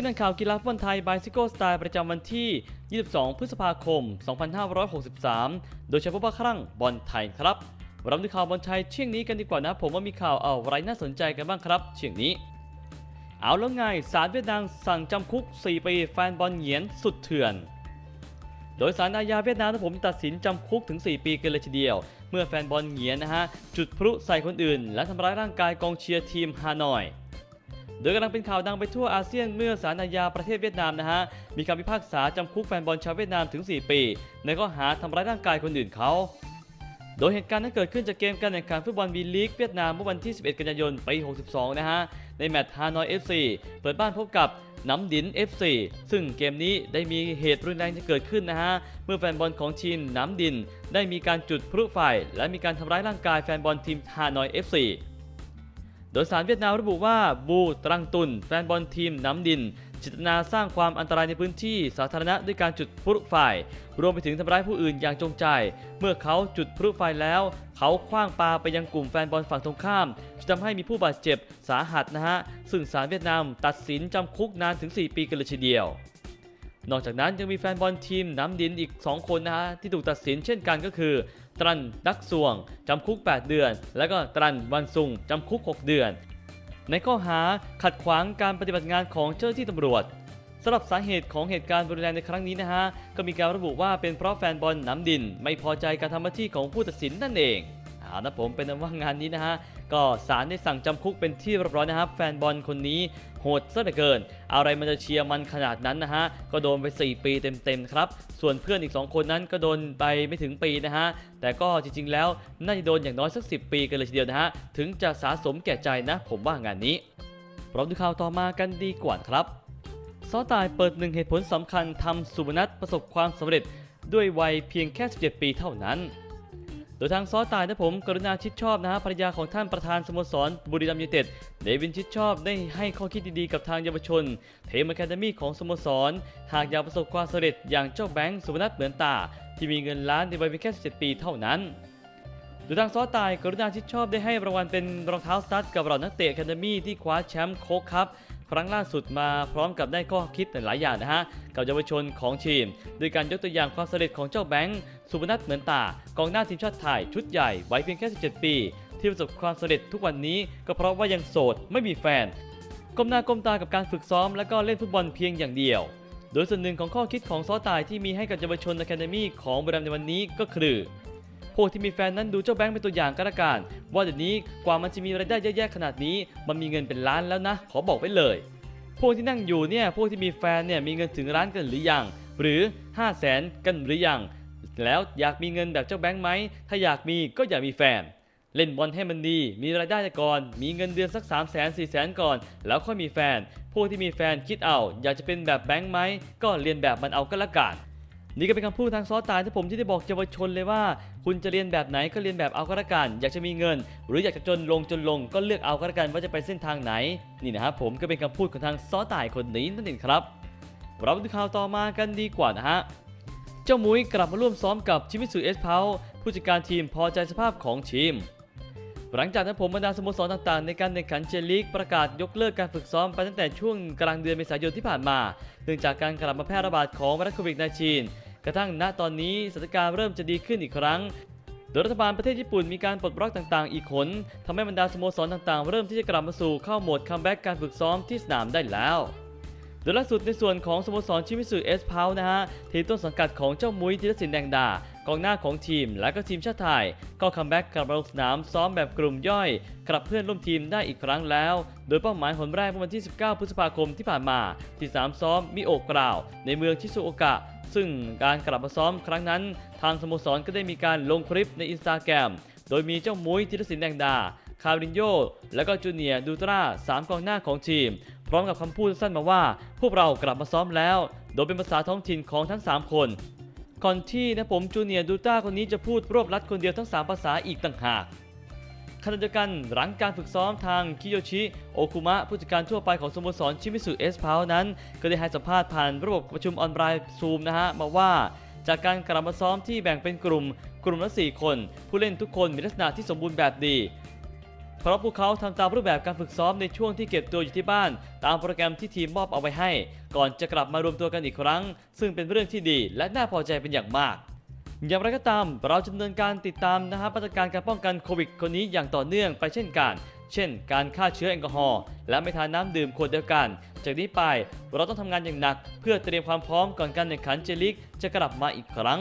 ที่นันข่าวกีฬาฟุตบอลไทยบายซิโก้สไตล์ประจำวันที่ 22 พฤษภาคม 2563 โดยเฉพาะว่าครั้งบอลไทยครับเราดูข่าวบอลไทยเชี่ยงนี้กันดีกว่านะ ผมว่ามีข่าวเอาอะไรน่าสนใจกันบ้างครับ เชี่ยงนี้ เอาแล้วไงศาลเวียดนามสั่งจำคุก 4 ปีแฟนบอลเหยียนสุดเถื่อน โดยสารอาญาเวียดนามนะผมตัดสินจำคุกถึง 4 ปีกันเลยทีเดียว เมื่อแฟนบอลเหงียนนะฮะ จุดพลุใส่คนอื่น และทำร้ายร่างกายกองเชียร์ทีมฮานอย โดยกำลังเป็นข่าวดังไปทั่วอาเซียนเมื่อสารอาญาประเทศเวียดนามนะฮะ มีคำพิพากษาจำคุกแฟนบอลชาวเวียดนามถึง 4 ปี ในข้อหาทำร้ายร่างกายคนอื่นเขา โดยเหตุการณ์นั้นเกิดขึ้นจากเกมการแข่งขันฟุตบอลวีลีกเวียดนามเมื่อวันที่ 11 กันยายนปี 62 นะฮะ ในแมตช์ฮานอย FC เปิดบ้านพบกับน้ำดิน FC ซึ่งเกมนี้ได้มีเหตุรุนแรงที่เกิดขึ้นนะฮะ เมื่อแฟนบอลของทีมน้ำดิน ได้มีการจุดพลุไฟและมีการทำร้ายร่างกายแฟนบอลทีมฮานอย FC โดยสารเวียดนามระบุว่าบูตรังตุน แฟนบอลทีมน้ำดินจิตนาสร้างความอันตรายในพื้นที่สาธารณะด้วยการจุดพลุไฟรวมไปถึงทำร้ายผู้อื่นอย่างจงใจ เมื่อเขาจุดพลุไฟแล้ว เขาคว้างปาไปยังกลุ่มแฟนบอลฝั่งตรงข้ามจนทำให้มีผู้บาดเจ็บสาหัสนะฮะ ซึ่งศาลเวียดนามตัดสินจำคุกนานถึง 4 ปีกันเลยทีเดียว นอกจากนั้นยังมีแฟนบอลทีมน้ำดินอีก 2 คนนะฮะที่ถูกตัดสินเช่นกันก็คือ ตรันดักสวง จำคุก 8 เดือน และก็ตรันวันซุงจำคุก 6 เดือน ในข้อหาขัดขวางการปฏิบัติงานของเจ้าหน้าที่ตำรวจสำหรับสาเหตุของเหตุการณ์รุนแรงในครั้งนี้นะฮะ ก็มีการระบุว่าเป็นเพราะแฟนบอลน้ำดิน ไม่พอใจการทำหน้าที่ของผู้ตัดสินนั่นเอง เอานะผมเป็นนว่างานนี้นะฮะ ก็ศาลได้สั่งจำคุกเป็นที่เรียบร้อยนะครับ แฟนบอลคนนี้โหดซะเหลือเกิน อะไรมันจะเชียร์มันขนาดนั้นนะฮะ ก็โดนไป 4 ปีเต็มๆครับ ส่วนเพื่อนอีก 2 คนนั้นก็โดนไปไม่ถึงปีนะฮะ แต่ก็จริงๆแล้วน่าจะโดนอย่างน้อยสัก 10 ปีกันเลยทีเดียวนะฮะ ถึงจะสะสมแก่ใจนะ ผมว่างานนี้พร้อมดูข่าวต่อมากันดีกว่าครับซอตายเปิดหนึ่งเหตุผลสำคัญทำสุบนัทประสบความสำเร็จด้วยวัยเพียงแค่ 17 ปีเท่านั้น โดยทางซอตายนะผมกรุณาชิดชอบนะฮะภรรยาของท่านประธานสโมสรบุรีรัมย์ยูไนเต็ดเดวินชิดชอบได้ให้ข้อคิดดีๆกับทางเยาวชนเทมอะคาเดมี่ของสโมสร หากอยากประสบความสำเร็จอย่างเจ้าแบงค์สุบนัทเหมือนตา ที่มีเงินล้านในวัยเพียงแค่17 ปีเท่านั้นโดยทางซอตายกรุณาชิดชอบได้ให้รางวัลเป็นรองเท้าสตั๊ดกับเหล่านักเตะอะคาเดมี่ที่คว้าแชมป์โค้กครับ ครั้งล่าสุดมาพร้อมกับได้ข้อคิดหลายอย่างนะฮะกับเยาวชนของทีม โดยการยกตัวอย่างความสำเร็จของเจ้าแบงค์สุพนัทเหมือนตากองหน้าทีมชาติไทยชุดใหญ่ไวัยเพียงแค่ 17 ปี ที่ประสบความสำเร็จทุกวันนี้ก็เพราะว่ายังโสดไม่มีแฟนก้มหน้าก้มตากับการฝึกซ้อมและก็เล่นฟุตบอลเพียงอย่างเดียว โดยส่วนหนึ่งของข้อคิดของซอตายที่มีให้กับเยาวชนอะคาเดมี่ของบุรีรัมย์ในวันนี้ก็คือ พวกที่มีแฟนนั้นดูเจ้าแบงค์เป็นตัวอย่างก็แล้วกันว่าเดี๋ยวนี้กว่ามันจะมีรายได้เยอะแยะขนาดนี้ มันมีเงินเป็นล้านแล้วนะ ขอบอกไว้เลย พวกที่นั่งอยู่เนี่ยพวกที่มีแฟนเนี่ยมีเงินถึงร้านกันหรือยังหรือ 5 0 0แสนกันหรือยังแล้วอยากมีเงินแบบเจ้าแบงค์ไหมถ้าอยากมีก็อย่ามีแฟน เล่นบอลให้มันดี มีรายได้ก่อน มีเงินเดือนสัก 3 0 0แสนสี่แสนก่อน แล้วค่อยมีแฟนพวกที่มีแฟนคิดเอา อยากจะเป็นแบบแบงค์ไหมก็เรียนแบบมันเอาก็แล้วกัน นี่ก็เป็นคำพูดทางซอสตายที่ผมที่ได้บอกเยาวชนเลยว่า คุณจะเรียนแบบไหนก็เรียนแบบเอาก็แล้วกัน อยากจะมีเงิน หรืออยากจะจนลงจนลงก็เลือกเอาก็แล้วกันว่าจะไปเส้นทางไหน นี่นะครับผมก็เป็นคำพูดของทางซอสตายคนนี้นั่นเองครับเราไปดูข่าวต่อมากันดีกว่านะฮะเจ้ามุ้ยกลับมาร่วมซ้อมกับชิมิสุเอสเพาผู้จัดการทีมพอใจสภาพของทีมหลังจากนั้นผมบรรดาสโมสรต่างๆ ในการแข่งขันเจลีกประกาศยกเลิกการฝึกซ้อมไปตั้งแต่ช่วงกลางเดือนเมษายนที่ผ่านมา เนื่องจากการกลับมาแพร่ระบาดของไวรัสโควิด -19 กระทั่งณตอนนี้สถานการณ์เริ่มจะดีขึ้นอีกครั้งโดยรัฐบาลประเทศญี่ปุ่นมีการปลดล็อกต่างๆ อีกขนทำให้บรรดาสโมสรต่างๆ เริ่มที่จะกลับมาสู่เข้าโหมดคัมแบ็กการฝึกซ้อมที่สนามได้แล้ว โดยล่าสุดในส่วนของสโมสรชิมิสึเอสพาวนะฮะทีมต้นสังกัดของเจ้ามุ้ยธีรศิลป์แดงดา กองหน้าของทีมและก็ทีมชาติไทย ก็คัมแบ็กกลับมาลงสนามซ้อมแบบกลุ่มย่อยกลับเพื่อนร่วมทีมได้อีกครั้งแล้ว โดยเป้าหมายหนแรกเมื่อวันที่ 19 พฤษภาคมที่ผ่านมา ที่สามซ้อมมิโอกกล่าว ในเมืองชิซุโอกะซึ่งการกลับมาซ้อมครั้งนั้น ทางสโมสรก็ได้มีการลงคลิปในอินสตาแกรมโดยมีเจ้ามุ้ยธีรศิลป์แดงดา คารินโย และก็จูเนียดูตราสามกองหน้าของทีม พร้อมกับคำพูดสั้นมาว่า พวกเรากลับมาซ้อมแล้ว โดยเป็นภาษาท้องถิ่นของทั้ง 3 คน ก่อนที่นะผมจูเนียร์ดูต้าคนนี้จะพูดรวบรัดคนเดียวทั้ง 3 ภาษาอีกต่างหากขณะเดียวกันหลังการฝึกซ้อมทางคิโยชิโอคุมะผู้จัดการทั่วไปของสโมสรชิมิสุเอสพาวนั้น ก็ได้ให้สัมภาษณ์ผ่านระบบประชุมออนไลน์ซูมนะฮะ มาว่าจากการกลับมาซ้อมที่แบ่งเป็นกลุ่ม กลุ่มละ 4 คน ผู้เล่นทุกคนมีลักษณะที่สมบูรณ์แบบดี เพราะพวกเขาทำตามรูปแบบการฝึกซ้อมในช่วงที่เก็บตัวอยู่ที่บ้าน ตามโปรแกรมที่ทีมมอบเอาไว้ให้ ก่อนจะกลับมารวมตัวกันอีกครั้ง ซึ่งเป็นเรื่องที่ดีและน่าพอใจเป็นอย่างมากอย่างไรก็ตาม เราจะดำเนินการติดตามนะฮะมาตรการการป้องกันโควิดคนนี้อย่างต่อเนื่องไปเช่นกัน เช่น การฆ่าเชื้อแอลกอฮอล์และไม่ทานน้ำดื่มขวดเดียวกัน จากนี้ไปเราต้องทำงานอย่างหนัก เพื่อเตรียมความพร้อมก่อนการแข่งขันเจลิกจะกลับมาอีกครั้ง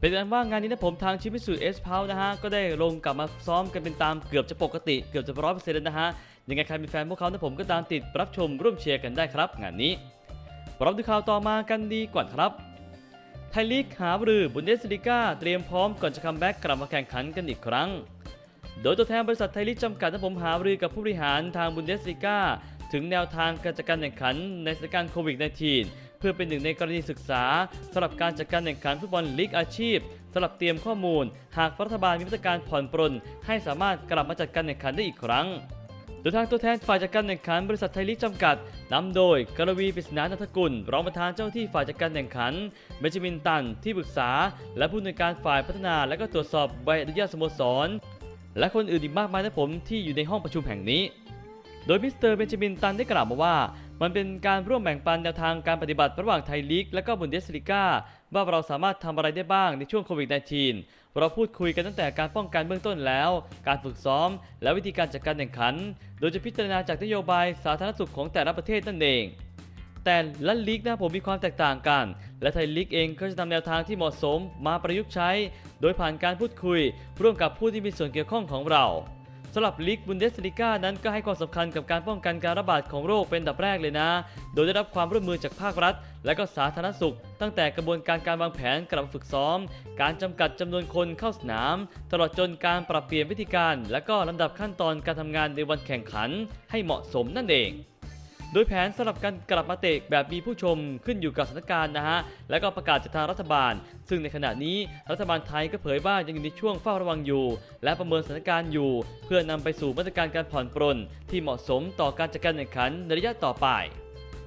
เป็นอันว่างานนี้นะผมทางชิมิสุเอสพาวนะฮะ ก็ได้ลงกลับมาซ้อมกันเป็นตามเกือบจะปกติ เกือบจะร้อยเปอร์เซ็นต์แล้วนะฮะ ยังไงใครเป็นแฟนพวกเขานะผมก็ตามติดรับชมร่วมเชียร์กันได้ครับ งานนี้เราดูข่าวต่อมากันดีกว่าครับไทยลีกหาบรือบุนเดสลิก้าเตรียมพร้อมก่อนจะคัมแบ็กกลับมาแข่งขันกันอีกครั้ง โดยตัวแทนบริษัทไทยลีกจำกัดนะผมหาบรือกับผู้บริหารทางบุนเดสลิก้าถึงแนวทางการจัดการแข่งขันในสถานการณ์โควิด -19 เพื่อเป็นหนึ่งในกรณีศึกษาสำหรับการจัดการแข่งขันฟุตบอลลีกอาชีพสำหรับเตรียมข้อมูล หากรัฐบาลมีมาตรการผ่อนปรน ให้สามารถกลับมาจัดการแข่งขันได้อีกครั้งโดยทางตัวแทนฝ่ายจัดการแข่งขันบริษัทไทยลีกจำกัดนำโดยกรวีปริศนานัทกุล รองประธานเจ้าหน้าที่ฝ่ายจัดการแข่งขัน เบนจามินตันที่ปรึกษา และผู้อำนวยการฝ่ายพัฒนาและก็ตรวจสอบใบอนุญาตสโมสร และคนอื่นอีกมากมายนะผมที่อยู่ในห้องประชุมแห่งนี้ โดยมิสเตอร์เบนจามินตันได้กล่าวมาว่า มันเป็นการร่วมแบ่งปันแนวทางการปฏิบัติระหว่างไทยลีก และก็บุนเดสลิก้าว่าเราสามารถทำอะไรได้บ้างในช่วงโควิด -19 เราพูดคุยกันตั้งแต่การป้องกันเบื้องต้นแล้ว การฝึกซ้อม และวิธีการจัดการแข่งขัน โดยจะพิจารณาจากนโยบายสาธารณสุขของแต่ละประเทศนั่นเองแต่ละลีกนะผมมีความแตกต่างกัน และไทยลีกเองก็จะนำแนวทางที่เหมาะสมมาประยุกต์ใช้ โดยผ่านการพูดคุย ร่วมกับผู้ที่มีส่วนเกี่ยวข้องของเรา สำหรับลีกบุนเดสลิก้านั้นก็ให้ความสำคัญกับการป้องกันการระบาดของโรคเป็นอันดับแรกเลยนะ โดยได้รับความร่วมมือจากภาครัฐ และก็สาธารณสุข ตั้งแต่กระบวนการการวางแผนกลับฝึกซ้อม การจำกัดจำนวนคนเข้าสนาม ตลอดจนการปรับเปลี่ยนวิธีการ และก็ลำดับขั้นตอนการทำงานในวันแข่งขัน ให้เหมาะสมนั่นเอง โดยแผนสำหรับการกลับมาเตะแบบมีผู้ชมขึ้นอยู่กับสถานการณ์นะฮะ และก็ประกาศจากทางรัฐบาล ซึ่งในขณะนี้รัฐบาลไทยก็เผยว่ายังอยู่ในช่วงเฝ้าระวังอยู่ และประเมินสถานการณ์อยู่ เพื่อนำไปสู่มาตรการการผ่อนปรนที่เหมาะสมต่อการจัดการแข่งขันในระยะต่อไป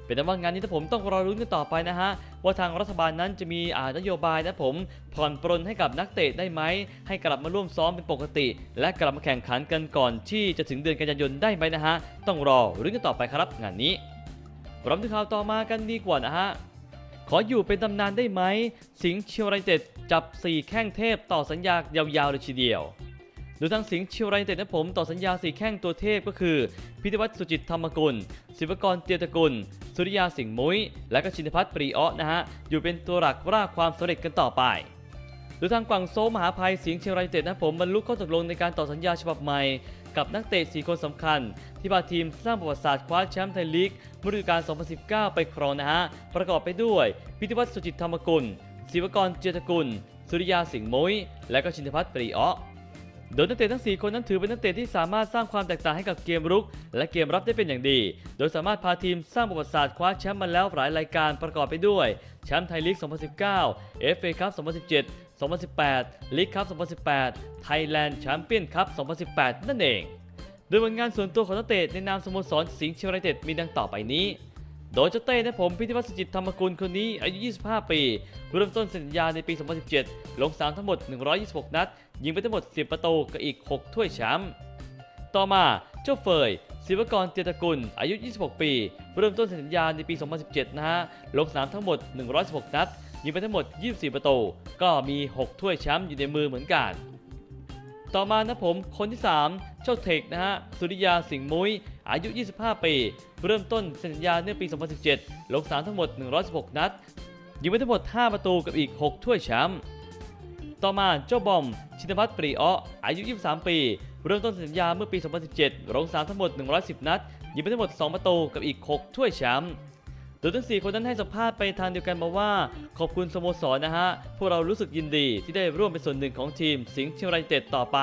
เป็นแต่ว่างานนี้ถ้าผมต้องรอรุ้นกันต่อไปนะฮะว่าทางรัฐบาลนั้นจะมีอ่านโยบายนะผมผ่อนปรนให้กับนักเตะได้ไหมให้กลับมาร่วมซ้อมเป็นปกติ และกลับมาแข่งขันกันก่อนที่จะถึงเดือนกันยายนได้ไหมนะฮะต้องรอรุ้นกันต่อไปครับงานนี้ราดูข่าวต่อมากันดีกว่านะฮะขออยู่เป็นตำนานได้ไหม สิงห์เชียวไรเต็ดจับ 4 แข้งเทพต่อสัญญายาวๆเลยทีเดียวโดยทางสิงห์เชียวไรเต็ดนะผมต่อสัญญา 4 แข้งตัวเทพก็คือ พิทวัฒน์สุจิตธรรมกุล ศิวกรเตียตะกุล สุริยาสิงห์มุ้ย และก็ชินพัฒน์ปรีอ้อนะฮะ อยู่เป็นตัวหลักรากความสำเร็จกันต่อไปโดยทางกวางโซมหาภัยสิงห์เชียงรายเต็ดนะผมบรรลุข้อตกลงในการต่อสัญญาฉบับใหม่ กับนักเตะ 4 คนสำคัญ ที่พาทีมสร้างประวัติศาสตร์คว้าแชมป์ไทยลีกเมื่อฤดูกาล 2019 ไปครองนะฮะ ประกอบไปด้วย พิธิวัฒน์สุจิตธรรมกุลศิวกรเจยตกุล สุริยาสิงห์มุ้ย และก็ชินพัฒน์ปรีอ้อ โดยนักเตะทั้ง 4 คนนั้นถือเป็นนักเตะที่สามารถสร้างความแตกต่างให้กับเกมรุก และเกมรับได้เป็นอย่างดี โดยสามารถพาทีมสร้างประวัติศาสตร์คว้าแชมป์มาแล้วหลายรายการประกอบไปด้วยแชมป์ไทยลีก 2019 FA คัพ 2017 2018 ลีกคัพ 2018 Thailand Champion Cup 2018 นั่นเอง โดยผลงานส่วนตัวของนักเตะในนามสโมสรสิงห์เชียงรายเต็ดมีดังต่อไปนี้ โดยเจ้าเต้นะผมพิธิวัฒน์สจิตธรรมกุลคนนี้อายุ 25 ปี เริ่มต้นสัญญาในปี 2017 ลงสามทั้งหมด 126 นัด ยิงไปทั้งหมด 10 ประตูกับอีก 6 ถ้วยแชมป์ต่อมาเจ้าเฟยศิวกรเตียตะกุล อายุ 26 ปี เริ่มต้นสัญญาในปี 2017 นะฮะ ลงสนามทั้งหมด 116 นัด ยิงไปทั้งหมด 24 ประตู ก็มี 6 ถ้วยแชมป์อยู่ในมือเหมือนกัน ต่อมานะผม คนที่ 3 เจ้าเทคนะฮะ สุริยาสิงห์มุ้ย อายุ 25 ปี เริ่มต้นเซ็นสัญญาในปี 2017 ลงสนามทั้งหมด 116 นัด ยิงไปทั้งหมด 5 ประตูกับอีก 6 ถ้วยแชมป์ต่อมาเจ้าบอม ชินพัฒน์ปรีอ้ออายุ 23 ปี เริ่มต้นสัญญาเมื่อปี 2017 ลงสนามทั้งหมด 110 นัด ยิงไปทั้งหมด 2 ประตูกับอีก 6 ถ้วยแชมป์โดยทั้ง 4 คนนั้นให้สัมภาษณ์ไปทางเดียวกันมาว่า ขอบคุณสโมสรนะฮะ พวกเรารู้สึกยินดีที่ได้ร่วมเป็นส่วนหนึ่งของทีม สิงห์เชียงรายเต็ดต่อไป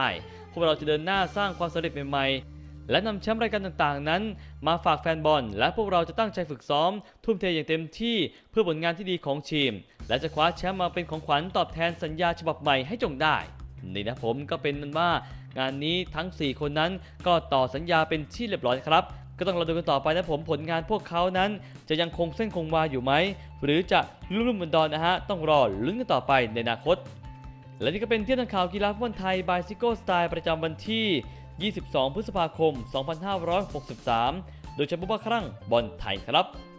พวกเราจะเดินหน้าสร้างความสำเร็จใหม่ๆ และนำแชมป์รายการต่างๆ นั้น มาฝากแฟนบอล และพวกเราจะตั้งใจฝึกซ้อม ทุ่มเทอย่างเต็มที่เพื่อผลงานที่ดีของทีม และจะคว้าแชมป์มาเป็นของขวัญตอบแทนสัญญาฉบับใหม่ให้จงได้ นี่นะผมก็เป็นนั้นว่า งานนี้ทั้ง 4 คนนั้นก็ต่อสัญญาเป็นที่เรียบร้อยครับก็ต้องรอดูกันต่อไปนะผมผลงานพวกเขานั้น จะยังคงเส้นคงวาอยู่ไหม หรือจะลุ่มลุ่มบนดอนนะฮะ ต้องรอลุ้นกันต่อไปในอนาคต และนี่ก็เป็นเที่ยงข่าวกีฬาฟุตบอลไทยบายซิโก้สไตล์ประจำวันที่ 22 พฤษภาคม 2563 โดยใช้ผู้ว่าครั่งบอลไทยครับ